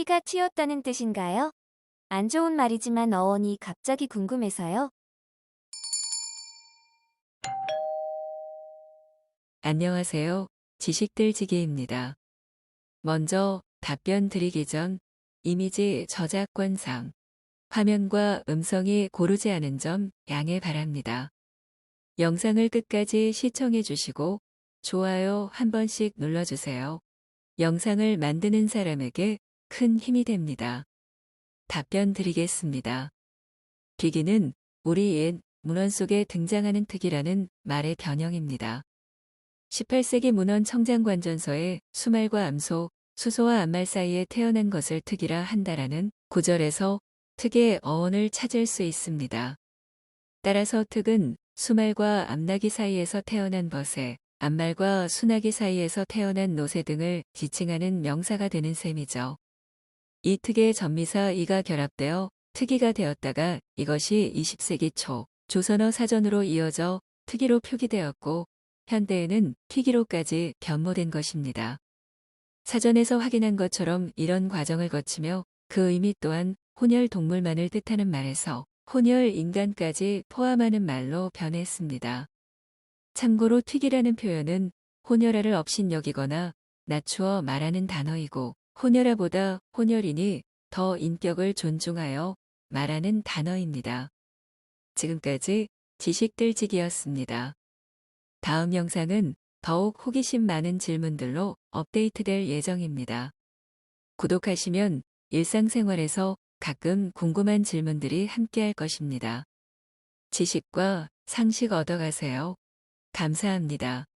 피가 튀었다는 뜻인가요? 안 좋은 말이지만 어원이 갑자기 궁금해서요. 안녕하세요. 지식들지기입니다. 먼저 답변 드리기 전 이미지 저작권상 화면과 음성이 고르지 않은 점 양해 바랍니다. 영상을 끝까지 시청해 주시고 좋아요 한 번씩 눌러주세요. 영상을 만드는 사람에게 큰 힘이 됩니다. 답변 드리겠습니다. 비기는 우리 옛 문헌 속에 등장하는 특이라는 말의 변형입니다. 18세기 문헌 청장관전서에 수말과 암소, 수소와 암말 사이에 태어난 것을 특이라 한다라는 구절에서 특의 어원을 찾을 수 있습니다. 따라서 특은 수말과 암나기 사이에서 태어난 벗에, 암말과 수나기 사이에서 태어난 노새 등을 지칭하는 명사가 되는 셈이죠. 이 특의 전미사 이가 결합되어 특이가 되었다가 이것이 20세기 초 조선어 사전으로 이어져 특이로 표기되었고 현대에는 튀기로까지 변모된 것입니다. 사전에서 확인한 것처럼 이런 과정을 거치며 그 의미 또한 혼혈 동물만을 뜻하는 말에서 혼혈 인간까지 포함하는 말로 변했습니다. 참고로 튀기라는 표현은 혼혈아를 업신여기거나 낮추어 말하는 단어이고 혼혈아보다 혼혈인이 더 인격을 존중하여 말하는 단어입니다. 지금까지 지식들지기였습니다. 다음 영상은 더욱 호기심 많은 질문들로 업데이트될 예정입니다. 구독하시면 일상생활에서 가끔 궁금한 질문들이 함께할 것입니다. 지식과 상식 얻어가세요. 감사합니다.